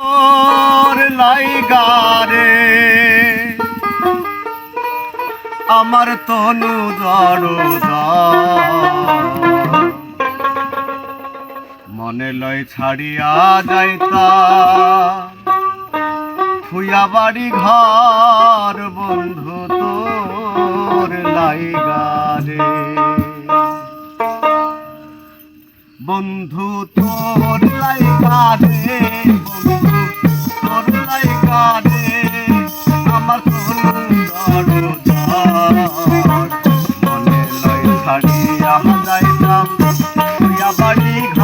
ওর লাইগারে আমার তনু জড়দা মনে লয় ছাড়িয়া যাইতা। ফুয়া বাড়ি ঘর বন্ধু তোর লাইগারে বন্ধু তোর লাইগারে বন্ধু তোর লাইগারে আমার সুন্দর মনে যাইতাম বাড়ি ঘর।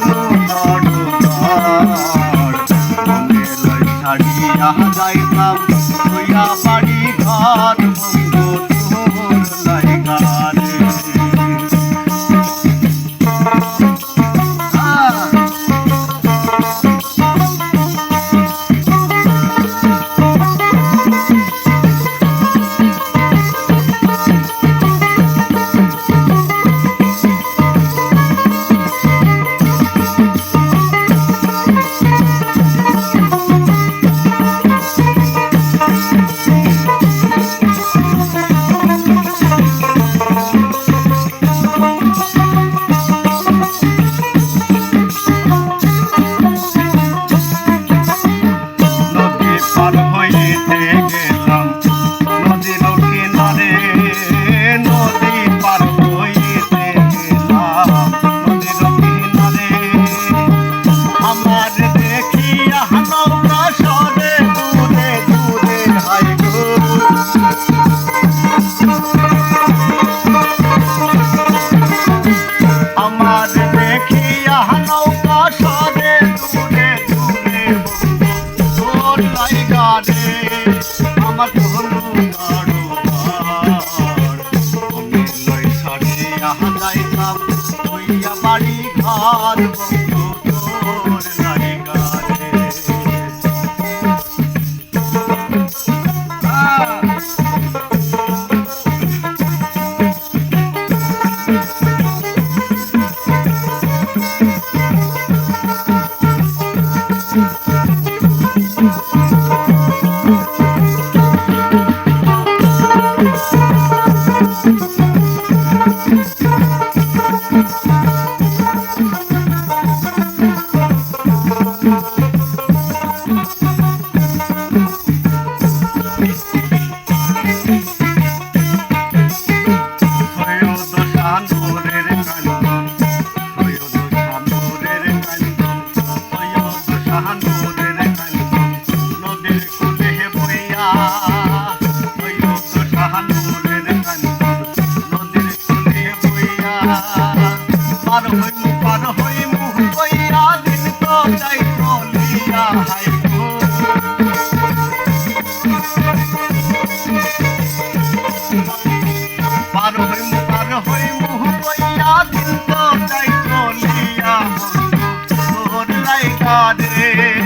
যাইতাম তুইয়া বাড়ি ঘর। ঘর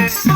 dance.